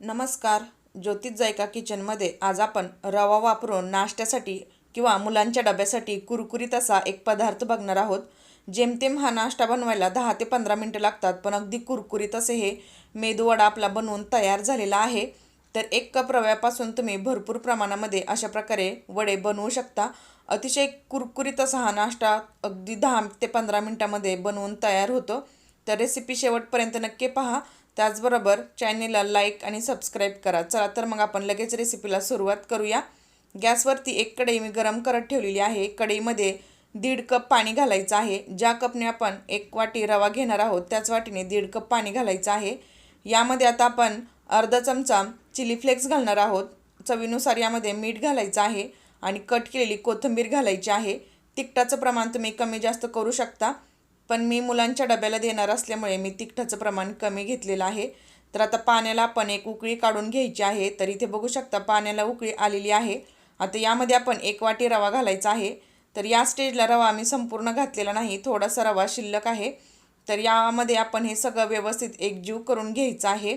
नमस्कार. ज्योतिष जायका किचनमध्ये आज आपण रवा वापरून नाश्त्यासाठी किंवा मुलांच्या डब्यासाठी कुरकुरीत असा एक पदार्थ बघणार आहोत. जेमतेम हा नाश्ता बनवायला दहा ते पंधरा मिनटं लागतात पण अगदी कुरकुरीत असे हे मेदूवडा आपला बनवून तयार झालेला आहे. तर एक कप रव्यापासून तुम्ही भरपूर प्रमाणामध्ये अशा प्रकारे वडे बनवू शकता. अतिशय कुरकुरीत असा हा नाश्ता अगदी दहा ते पंधरा मिनटामध्ये बनवून तयार होतो. तर रेसिपी शेवटपर्यंत नक्की पहा. त्याचबरोबर चॅनेलला लाईक आणि सबस्क्राईब करा. चला तर मग आपण लगेच रेसिपीला सुरुवात करूया. गॅसवरती एक कढई मी गरम करत ठेवलेली आहे. कढईमध्ये दीड कप पाणी घालायचं आहे. ज्या कपने आपण एक वाटी रवा घेणार आहोत त्याच वाटीने दीड कप पाणी घालायचं आहे. यामध्ये आता आपण अर्धा चमचा चिली फ्लेक्स घालणार आहोत. चवीनुसार यामध्ये मीठ घालायचं आहे आणि कट केलेली कोथिंबीर घालायची आहे. तिखटाचं प्रमाण तुम्ही कमी जास्त करू शकता. पण मी मुलांच्या डब्याला देणार असल्यामुळे मी तिखटाचं प्रमाण कमी घेतलेलं आहे. तर आता पाण्याला आपण एक उकळी काढून घ्यायची आहे. तर इथे बघू शकता पाण्याला उकळी आलेली आहे. आता यामध्ये आपण एक वाटी रवा घालायचा आहे. तर या स्टेजला रवा मी संपूर्ण घातलेला नाही थोडासा रवा शिल्लक आहे. तर यामध्ये आपण हे सगळं व्यवस्थित एकजीव करून घ्यायचं आहे.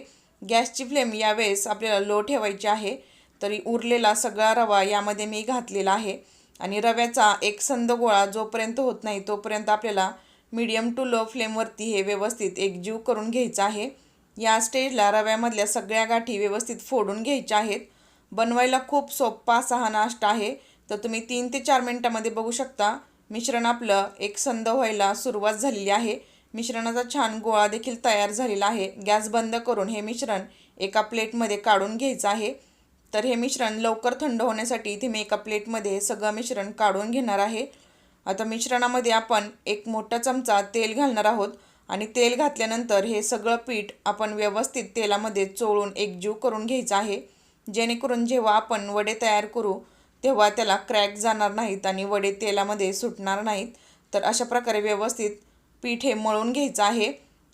गॅसची फ्लेम यावेळेस आपल्याला लो ठेवायची आहे. तरी उरलेला सगळा रवा यामध्ये मी घातलेला आहे. आणि रव्याचा एक संद गोळा जोपर्यंत होत नाही तोपर्यंत आपल्याला मीडियम टू लो फ्लेमवरती हे व्यवस्थित एकजीव करून घ्यायचं आहे. या स्टेजला रव्यामधल्या सगळ्या गाठी व्यवस्थित फोडून घ्यायच्या आहेत. बनवायला खूप सोपा असा हा नाश्ता आहे. तर तुम्ही तीन ते चार मिनटामध्ये बघू शकता. मिश्रण आपलं एक संद व्हायला सुरुवात झालेली आहे. मिश्रणाचा छान गोळा देखील तयार झालेला आहे. गॅस बंद करून हे मिश्रण एका प्लेटमध्ये काढून घ्यायचं आहे. तर हे मिश्रण लवकर थंड होण्यासाठी इथे मी एका प्लेटमध्ये सगळं मिश्रण काढून घेणार आहे. आता मिश्रणामध्ये आपण एक मोठा चमचा तेल घालणार आहोत आणि तेल घातल्यानंतर हे सगळं पीठ आपण व्यवस्थित तेलामध्ये चोळून एकजीव करून घ्यायचं आहे. जेणेकरून जेव्हा आपण वडे तयार करू तेव्हा त्याला क्रॅक जाणार नाहीत आणि वडे तेलामध्ये सुटणार नाहीत. तर अशा प्रकारे व्यवस्थित पीठ हे मळून घ्यायचं आहे.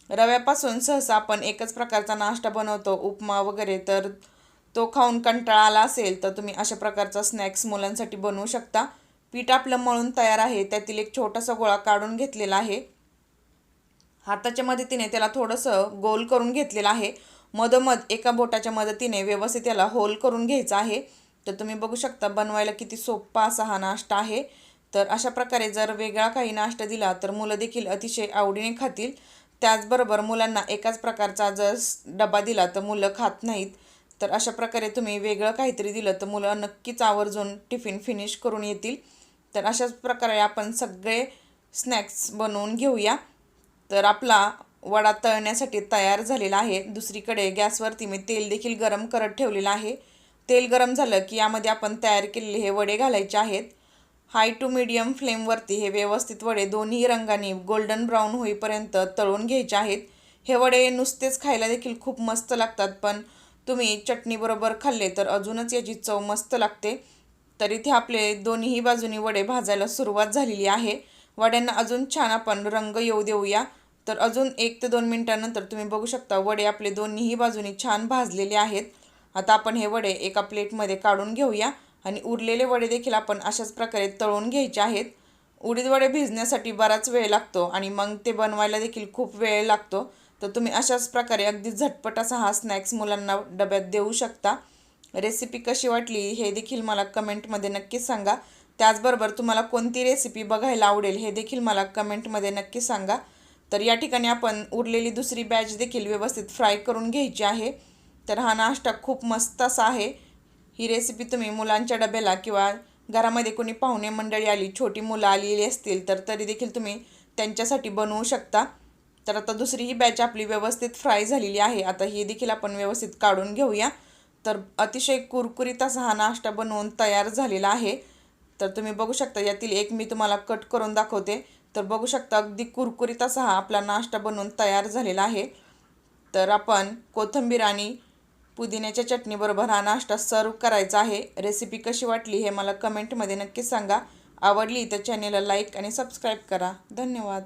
रव्यापासून सहसा आपण एकच प्रकारचा नाश्ता बनवतो उपमा वगैरे. तर तो खाऊन कंटाळा आला असेल तर तुम्ही अशा प्रकारचा स्नॅक्स मुलांसाठी बनवू शकता. पीठ आपलं मळून तयार आहे. त्यातील एक छोटासा गोळा काढून घेतलेला आहे. हाताच्या मदतीने त्याला थोडंसं गोल करून घेतलेलं आहे. मधोमध एका बोटाच्या मदतीने व्यवस्थित त्याला होल करून घ्यायचं आहे. तर तुम्ही बघू शकता बनवायला किती सोप्पा असा हा नाश्ता आहे. तर अशा प्रकारे जर वेगळा काही नाश्ता दिला तर मुलं देखील अतिशय आवडीने खातील. त्याचबरोबर मुलांना एकाच प्रकारचा जर डबा दिला तर मुलं खात नाहीत. तर अशा प्रकारे तुम्ही वेगळं काहीतरी दिलं तर मुलं नक्कीच आवर्जून टिफिन फिनिश करून येतील. तर अशाच प्रकारे आपण सगळे स्नॅक्स बनवून घेऊया. तर आपला वडा तळण्यासाठी तयार झालेला आहे. दुसरीकडे गॅसवरती मी तेल देखील गरम करत ठेवलेलं आहे. तेल गरम झालं की यामध्ये आपण तयार केलेले हे वडे घालायचे आहेत. हाय टू मिडियम फ्लेमवरती हे व्यवस्थित वडे दोन्ही रंगाने गोल्डन ब्राऊन होईपर्यंत तळून घ्यायचे आहेत. हे वडे नुसतेच खायला देखील खूप मस्त लागतात पण तुम्ही चटणीबरोबर खाल्ले तर अजूनच याची चव मस्त लागते. तर इथे आपले दोन्हीही बाजूनी वडे भाजायला सुरुवात झालेली आहे. वड्यांना अजून छान आपण रंग येऊ देऊया. तर अजून एक ते दोन मिनटानंतर तुम्ही बघू शकता वडे आपले दोन्हीही बाजूनी छान भाजलेले आहेत. आता आपण हे वडे एका प्लेटमध्ये काढून घेऊया आणि उरलेले वडे देखील आपण अशाच प्रकारे तळून घ्यायचे आहेत. उडीद वडे भिजण्यासाठी बराच वेळ लागतो आणि मग ते बनवायला देखील खूप वेळ लागतो. तर तुम्ही अशाच प्रकारे अगदी झटपट असा हा स्नॅक्स मुलांना डब्यात देऊ शकता. रेसिपी कशी वाटली हे देखील मला कमेंटमध्ये नक्कीच सांगा. त्याचबरोबर तुम्हाला कोणती रेसिपी बघायला आवडेल हे देखील मला कमेंटमध्ये नक्की सांगा. तर या ठिकाणी आपण उरलेली दुसरी बॅच देखील व्यवस्थित फ्राय करून घ्यायची आहे. तर हा नाश्ता खूप मस्त असा आहे. ही रेसिपी तुम्ही मुलांच्या डब्याला किंवा घरामध्ये कोणी पाहुणे मंडळी आली छोटी मुलं आलेली असतील तर तरी देखील तुम्ही त्यांच्यासाठी बनवू शकता. तर आता दुसरी ही बॅच आपली व्यवस्थित फ्राय झालेली आहे. आता ही देखील आपण व्यवस्थित काढून घेऊया. तर अतिशय कुरकुरीत असा हा नाश्ता बनवून तयार झालेला आहे. तर तुम्ही बघू शकता यातील एक मी तुम्हाला कट करून दाखवते. तर बघू शकता अगदी कुरकुरीत असा हा आपला नाश्ता बनवून तयार झालेला आहे. तर आपण कोथिंबीर आणि पुदिन्याच्या चटणीबरोबर हा नाश्ता सर्व करायचा आहे. रेसिपी कशी वाटली हे मला कमेंटमध्ये नक्कीच सांगा. आवडली तर चॅनेलला लाईक आणि सबस्क्राईब करा. धन्यवाद.